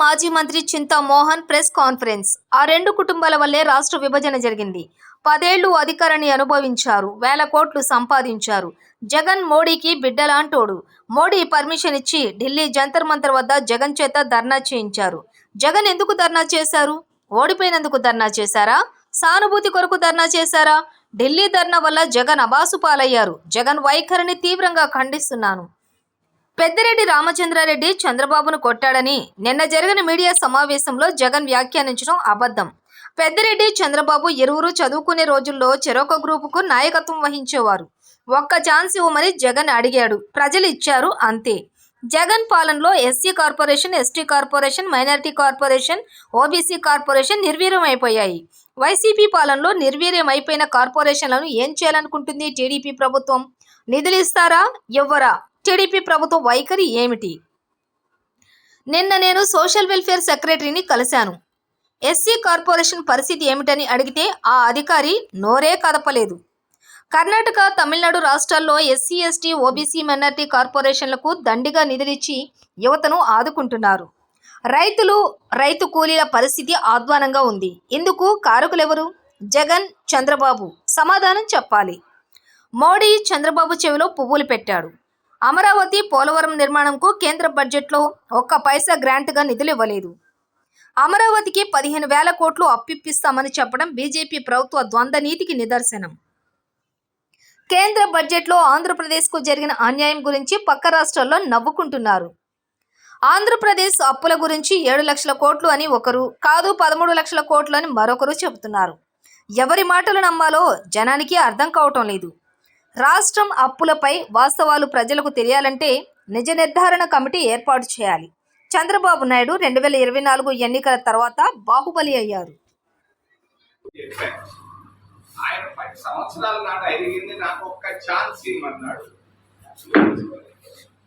మాజీ మంత్రి చింతా Mohan press conference. ఆ రెండు కుటుంబాల వల్లే రాష్ట్ర విభజన జరిగింది. పదేళ్ళు అధికారాన్ని అనుభవించారు. వేల కోట్లు సంపాదించారు. జగన్ మోడీకి బిడ్డలాంటోడు. మోడీ పర్మిషన్ ఇచ్చి ఢిల్లీ జంతర్ మంతర్ వద్ద జగన్ చేత ధర్నా చేయించారు. జగన్ ఎందుకు ధర్నా చేశారు? ఓడిపోయినందుకు ధర్నా చేశారా? సానుభూతి కొరకు ధర్నా చేశారా? ఢిల్లీ ధర్నా వల్ల జగన్ అబాసు పాలయ్యారు జగన్ వైఖరిని తీవ్రంగా ఖండిస్తున్నాను. పెద్దిరెడ్డి రామచంద్రారెడ్డి చంద్రబాబును కొట్టాడని నిన్న జరిగిన మీడియా సమావేశంలో జగన్ వ్యాఖ్యానించడం అబద్ధం. పెద్దిరెడ్డి చంద్రబాబు ఇరువురు చదువుకునే రోజుల్లో చెరొక గ్రూపుకు నాయకత్వం వహించేవారు. ఒక్క ఛాన్స్ ఇవ్వమని జగన్ అడిగాడు. ప్రజలు ఇచ్చారు అంతే. జగన్ పాలనలో SC corporation ST corporation minority corporation OBC corporation నిర్వీర్యం అయిపోయాయి వైసీపీ పాలనలో నిర్వీర్యం అయిపోయిన కార్పొరేషన్లను ఏం చేయాలనుకుంటుంది టీడీపీ ప్రభుత్వం? నిధులు ఇస్తారా? ఇవ్వరా? టీడీపీ ప్రభుత్వ వైఖరి ఏమిటి? నిన్న నేను సోషల్ వెల్ఫేర్ సెక్రటరీని కలిశాను. ఎస్సీ కార్పొరేషన్ పరిస్థితి ఏమిటని అడిగితే ఆ అధికారి నోరే కదపలేదు. కర్ణాటక తమిళనాడు రాష్ట్రాల్లో ఎస్సీ ఎస్టీ ఓబీసీ మైనార్టీ కార్పొరేషన్లకు దండిగా నిధులిచ్చి యువతను ఆదుకుంటున్నారు. రైతులు రైతు కూలీల పరిస్థితి ఆధ్వానంగా ఉంది. ఇందుకు కారకులెవరు? జగన్ చంద్రబాబు. సమాధానం చెప్పాలి. మోడీ చంద్రబాబు చెవిలో పువ్వులు పెట్టాడు. అమరావతి పోలవరం నిర్మాణంకు కేంద్ర బడ్జెట్లో ఒక్క పైసా గ్రాంట్గా నిధులు ఇవ్వలేదు అమరావతికి పదిహేను వేల కోట్లు అప్పిప్పిస్తామని చెప్పడం బీజేపీ ప్రభుత్వ ద్వంద్వ నీతికి నిదర్శనం. కేంద్ర బడ్జెట్లో ఆంధ్రప్రదేశ్కు జరిగిన అన్యాయం గురించి పక్క రాష్ట్రాల్లో నవ్వుకుంటున్నారు. ఆంధ్రప్రదేశ్ అప్పుల గురించి ఏడు లక్షల కోట్లు అని ఒకరు కాదు పదమూడు లక్షల కోట్లు అని మరొకరు చెబుతున్నారు. ఎవరి మాటలు నమ్మాలో జనానికి అర్థం కావటం లేదు. రాష్ట్రం అప్పులపై వాస్తవాలు ప్రజలకు తెలియాలంటే నిజ నిర్ధారణ కమిటీ ఏర్పాటు చేయాలి. చంద్రబాబు నాయుడు రెండు వేల ఇరవై నాలుగు ఎన్నికల తర్వాత బాహుబలి అయ్యారు. ఆయన పది సంవత్సరాల నాట ఎదిగింది నాకు ఒక్క ఛాన్స్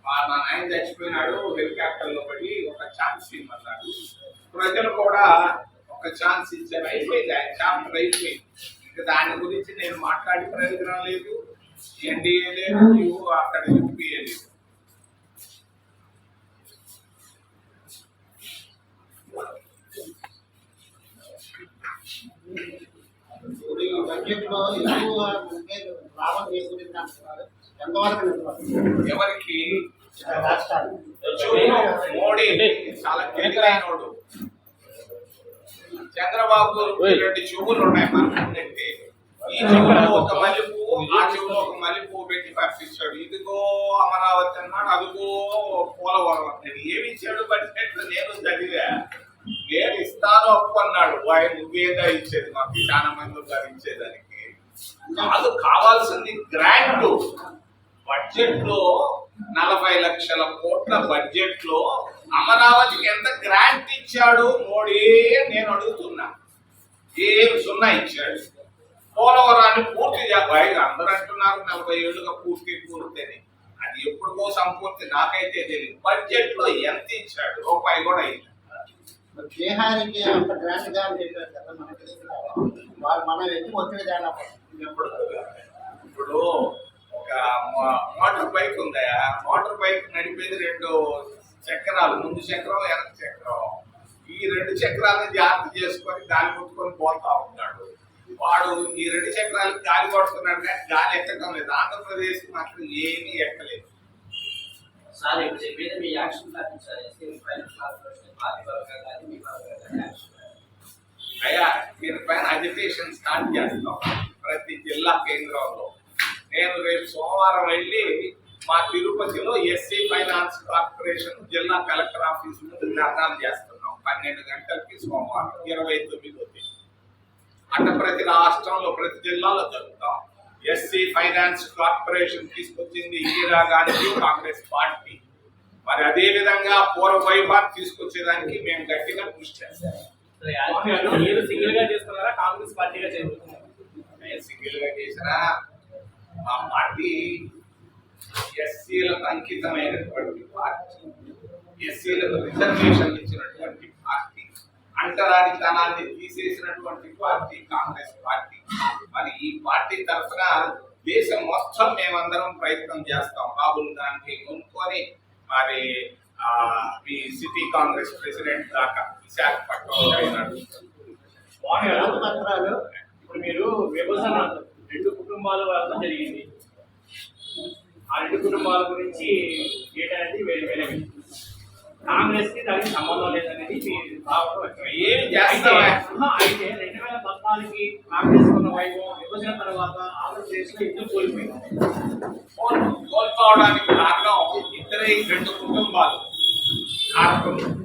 మా నాయన చచ్చిపోయినాడు పడి ఒక ఛాన్స్ ప్రజలు కూడా ఒక ఛాన్స్ ఇచ్చారు. అయిపోయింది ఆయన అయిపోయింది. ఇంకా దాని గురించి నేను మాట్లాడి ప్రయోజనం లేదు. ఎన్డీఏ లేదు అక్కడ యూపీఏ లేదు ఇప్పుడు ఈ బడ్జెట్లో ఎక్కువ లాభం చేసుకుంటున్నారు ఎంతవరకు నిజం? ఎవరికి? మోడీ చాలా తెలివైనోడు చంద్రబాబు రెండు చెవులు ఉన్నాయి మనకంటే. ఈ చెవులో ఒక మల్లెపూ ఆ చెవులో ఒక పంపించాడు ఇదిగో అమరావతి అన్నాడు అదిగో పోలవరం అన్నాడు. ఏమి ఇచ్చాడు బడ్జెట్ నేను చదివా. నేను ఇస్తాను అప్పు అన్నాడు. ఆయన నువ్వేదా ఇచ్చేది మాకు. చాలా మంది ఉన్నారు ఇచ్చేదానికి. కాదు కావాల్సింది గ్రాంట్. బడ్జెట్లో నలభై లక్షల కోట్ల బడ్జెట్లో అమరావతికి ఎంత గ్రాంట్ ఇచ్చాడు మోడీ నేను అడుగుతున్నా. ఏం సున్నా ఇచ్చాడు? పోలవరాన్ని పూర్తి చేయాలి అందరూ అంటున్నారు నలభై ఏళ్ళుగా పూర్తి పూర్తి అని అది ఎప్పుడుకో సంపూర్తి నాకైతే తెలియదు బడ్జెట్లో ఎంత ఇచ్చాడు? రూపాయి కూడా మరి బీహార్కి అంత గ్రాండ్గా కదా మనకి. వాళ్ళు మనం ఎందుకు ఒత్తిడి తేడా ఇప్పుడు ఒక మోటార్ బైక్ ఉందా? మోటార్ బైక్ నడిపేది రెండు చక్రాలు. ముందు చక్రం వెనక చక్రం. ఈ రెండు చక్రాలను జాగ్రత్త చేసుకొని కొట్టుకొని పోతా ఉంటాడు వాడు ఈ రెండు చక్రాలు గాలి కొట్టుకున్నాడు కానీ గాలి ఎక్కడం లేదు. ఆంధ్రప్రదేశ్ మాత్రం ఏమీ ఎక్కలేదు సార్ ఇప్పుడు చెప్పేది మీ యాక్షన్ ప్లాన్ సార్ అయ్యా దీనిపైన అజిటేషన్ స్టార్ట్ చేస్తాం ప్రతి జిల్లా కేంద్రంలో. నేను రేపు సోమవారం వెళ్ళి మా తిరుపతిలో ఎస్సీ ఫైనాన్స్ కార్పొరేషన్ జిల్లా కలెక్టర్ ఆఫీస్ ముందు ధర్నాలు చేస్తున్నాం. పన్నెండు గంటలకి సోమవారం ఇరవై తొమ్మిదో అట్ట ప్రతి రాష్ట్రంలో ప్రతి జిల్లాలో జరుగుతాం. ఎస్సీ ఫైనాన్స్ కార్పొరేషన్ తీసుకొచ్చింది ఇందిరా గాంధీ కాంగ్రెస్ పార్టీ. మరి అదే విధంగా పూర్వ వైభవం తీసుకొచ్చేదానికి మేము గట్టిగా కృషి చేస్తాం. సింగిల్గా చేస్తున్నారా కాంగ్రెస్ పార్టీగా చేస్తున్నారు? నేను సింగిల్గా చేసిన మా పార్టీ ఎస్సీలకు అంకితమైనటువంటి పార్టీ. ఎస్సీలకు రిజర్వేషన్ ఇచ్చినటువంటి అంటరానితనాన్ని తీసేసినటువంటి పార్టీ కాంగ్రెస్ పార్టీ. మరి ఈ పార్టీ తరఫున దేశం మొత్తం మేమందరం ప్రయత్నం చేస్తాం. రాహుల్ గాంధీ కొనుక్కొని మరి మీ సిటీ కాంగ్రెస్ ప్రెసిడెంట్ దాకా విశాఖపట్నం పత్రాలు? ఇప్పుడు మీరు విభజన రెండు కుటుంబాల వల్ల జరిగింది. ఆ రెండు కుటుంబాల గురించి ఏంటనేది వేరే వేరే. కాంగ్రెస్కి దానికి సంబంధం లేదనేది. ఏం ఆహా, అయితే రెండు వేల పద్నాలుగుకి కాంగ్రెస్ ఉన్న వైభవం విభజన తర్వాత ఆంధ్రప్రదేశ్లో ఎందుకు కోల్పోయింది కోల్- కోల్పోవడానికి కారణం ఇద్దరే రెండు కుటుంబాలు. కారకులు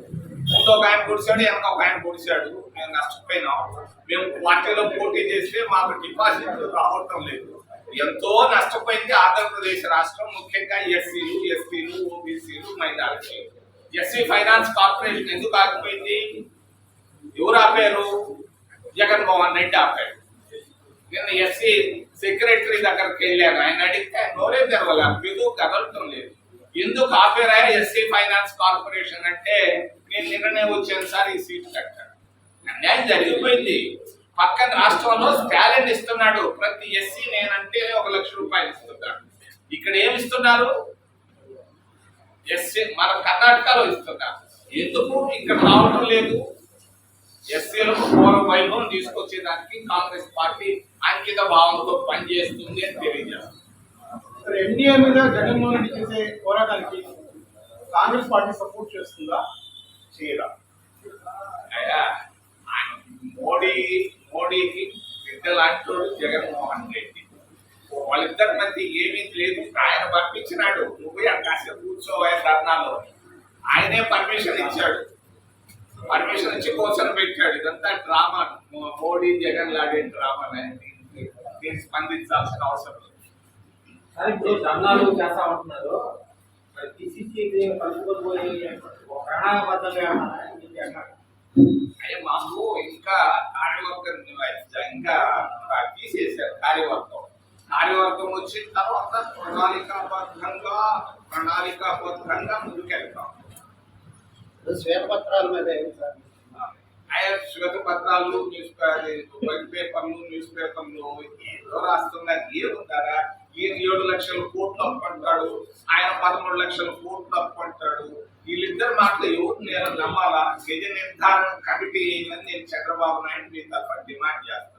ముందు ఒక ఆయన పొడిచాడు వెనక ఒక ఆయన పొడిచాడు. మేము నష్టపోయినాం. మేము పార్టీలో పోటీ చేస్తే మాకు డిపాజిట్ రావటం లేదు. ఎంతో నష్టపోయింది ఆంధ్రప్రదేశ్ రాష్ట్రం ముఖ్యంగా ఎస్సీలు ఎస్టీలు ఓబీసీలు మైనారిటీలు. ఎస్సీ ఫైనాన్స్ కార్పొరేషన్ ఎందుకు ఆగిపోయింది? ఎవరు ఆపారు? జగన్మోహన్ రెడ్డి ఆపాడు. నిన్న ఎస్సీ సెక్రటరీ దగ్గరికి వెళ్ళాను. ఆయన అడిగితే నోరే తెరవలే బిగు కదలటం లేదు. ఎందుకు ఆపేరా ఎస్సీ ఫైనాన్స్ కార్పొరేషన్ అంటే? నేను నిన్ననే వచ్చాను సార్ ఈ సీట్ కట్టాను. అన్యాయం జరిగిపోయింది. పక్కన రాష్ట్రంలో టాలెంట్ ఇస్తున్నాడు. ప్రతి ఎస్సీ నేనంటే ఒక లక్ష రూపాయలు ఇస్తున్నాడు. ఇక్కడ ఏమి ఇస్తున్నారు? ఎస్సీ మన కర్ణాటకలో ఇస్తున్నారు ఎందుకు? ఇక్కడ రావటం లేదు. ఎస్సీలకు పూర్వ వైభవం తీసుకొచ్చేదానికి కాంగ్రెస్ పార్టీ అంకిత భావంతో పనిచేస్తుంది అని తెలియజేస్తుంది. ఎన్డీఏ మీద జగన్మోహన్ రెడ్డి చేసే పోరాటానికి కాంగ్రెస్ పార్టీ సపోర్ట్ చేస్తుందా? చేయరా మోడీ మోడీకి బిడ్డ లాంటి జగన్మోహన్ రెడ్డి. వాళ్ళిద్దరి మధ్య ఏమీ లేదు. ఆయన పంపించినాడు. నువ్వు కాసేపు కూర్చోవా ధర్నాలో. ఆయనే పర్మిషన్ ఇచ్చాడు. పర్మిషన్ ఇచ్చి కోసం పెట్టాడు. ఇదంతా డ్రామా. మోడీ జగన్ లాగే డ్రామా దీనికి స్పందించాల్సిన అవసరం లేదు. ఇప్పుడు ధర్నాలు చేస్తా ఉంటున్నారు. మరి పిసిసి కలుపుకోబోయి ప్రణాళికబద్ధంగా. అయ్యే మాకు ఇంకా కార్యవర్గం ఇంకా తీసేశారు కార్యవర్గం. కార్యవర్గం వచ్చిన తర్వాత ప్రణాళికాబద్ధంగా ప్రణాళికాబద్ధంగా ముందుకెళ్తాం. శ్వేత పత్రాల మీద ఆయన శ్వేతపత్రాలు న్యూస్ వైట్ పేపర్లు న్యూస్ పేపర్లు ఏదో రాస్తున్నారు ఏముంటారా ఈయన ఏడు లక్షల కోట్లు అప్పంటాడు ఆయన పదమూడు లక్షల కోట్లు అప్పంటాడు. వీళ్ళిద్దరు మాటలు ఎవరు నేను నమ్మాలా? గజ నిర్ధారణ కమిటీ అని నేను చంద్రబాబు నాయుడు మీ తరఫున డిమాండ్ చేస్తాను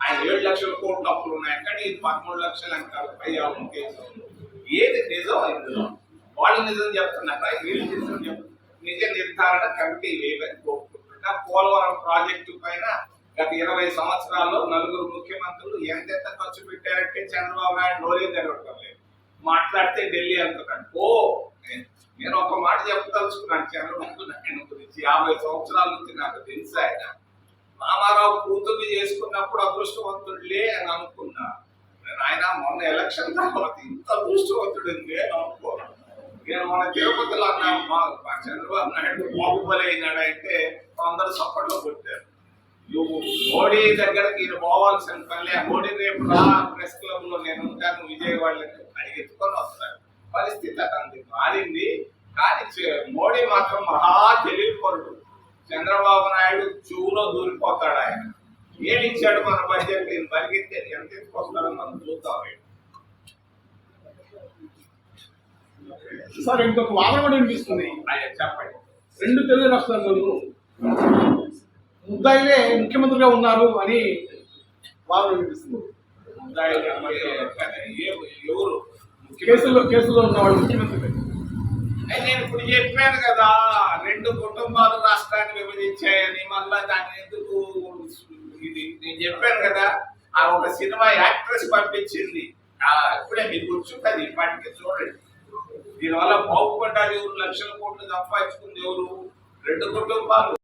ఆయన ఏడు లక్షల కోట్లు అప్పులు ఉన్నాయి కానీ ఇది పదమూడు లక్షలు అంటారు పై అవును కేసు ఏది నిజం ఇందులో? వాళ్ళు నిజం చెప్తున్నారా. వీళ్ళు నిజం చెప్తున్నారు నిజ నిర్ధారణ కమిటీ వేయమని కోరుకుంటున్నా పోలవరం ప్రాజెక్టు పైన గత ఇరవై సంవత్సరాల్లో నలుగురు ముఖ్యమంత్రులు ఎంతెంత ఖర్చు పెట్టారంటే చంద్రబాబు నాయుడు నోరే తెరవటం లేదు మాట్లాడితే ఢిల్లీ అనుకున్నాను ఓ నేను- నేను ఒక మాట చెప్పదలుచుకున్నాను. చంద్రబాబు నాయుడు గురించి యాభై సంవత్సరాల నుంచి నాకు తెలుసు ఆయన. మామారావు కూతుర్ని చేసుకున్నప్పుడు అదృష్టవంతుడులే అని అనుకున్నా. ఆయన మొన్న ఎలక్షన్ తర్వాత ఇంత అదృష్టవంతుడు నేను అనుకోను నేను మన తిరుపతిలో అన్నాను మా మా చంద్రబాబు నాయుడు బాహుబలి అయినాడు అంటే అందరూ సప్పట్లో కొట్టారు. నువ్వు మోడీ దగ్గరకి ఈయన పోవాల్సిన పనిలే మోడీ రేపు రా ప్రెస్ క్లబ్లో నేను ఉంటాను విజయవాడని అది ఎత్తుకొని వస్తాను. పరిస్థితి అతనికి మారింది. కానీ మోడీ మాత్రం మహా తెలివిపరుడు. చంద్రబాబు నాయుడు చెవులో దూరిపోతాడు ఆయన? ఏమి ఇచ్చాడు మన బడ్జెట్ ఈయన పరిగెత్తే ఎంత ఎత్తుకొస్తాడో మనం చూద్దాం సార్ ఇంకొక వాదన కూడా వినిపిస్తుంది. ఆయన చెప్పండి. రెండు తెలుగు రాష్ట్రాల్లోనూ ముద్దాయిలే ముఖ్యమంత్రిగా ఉన్నారు అని వాదన వినిపిస్తుంది. ఎవరు కేసుల్లో కేసుల్లో ఉన్న వాళ్ళు ముఖ్యమంత్రి నేను ఇప్పుడు చెప్పాను కదా రెండు కుటుంబాలు రాష్ట్రాన్ని విభజించాయని మళ్ళా దాన్ని ఎందుకు ఇది నేను చెప్పాను కదా ఆ ఒక సినిమా యాక్ట్రెస్ పంపించింది. ఇప్పుడే మీకు కూర్చుంటుంది ఇప్పటికి చూడండి. దీనివల్ల బాగుపడ్డారు ఎవరు లక్షల కోట్లు సంపాదించుకుంది ఎవరు? రెండు కుటుంబాలు.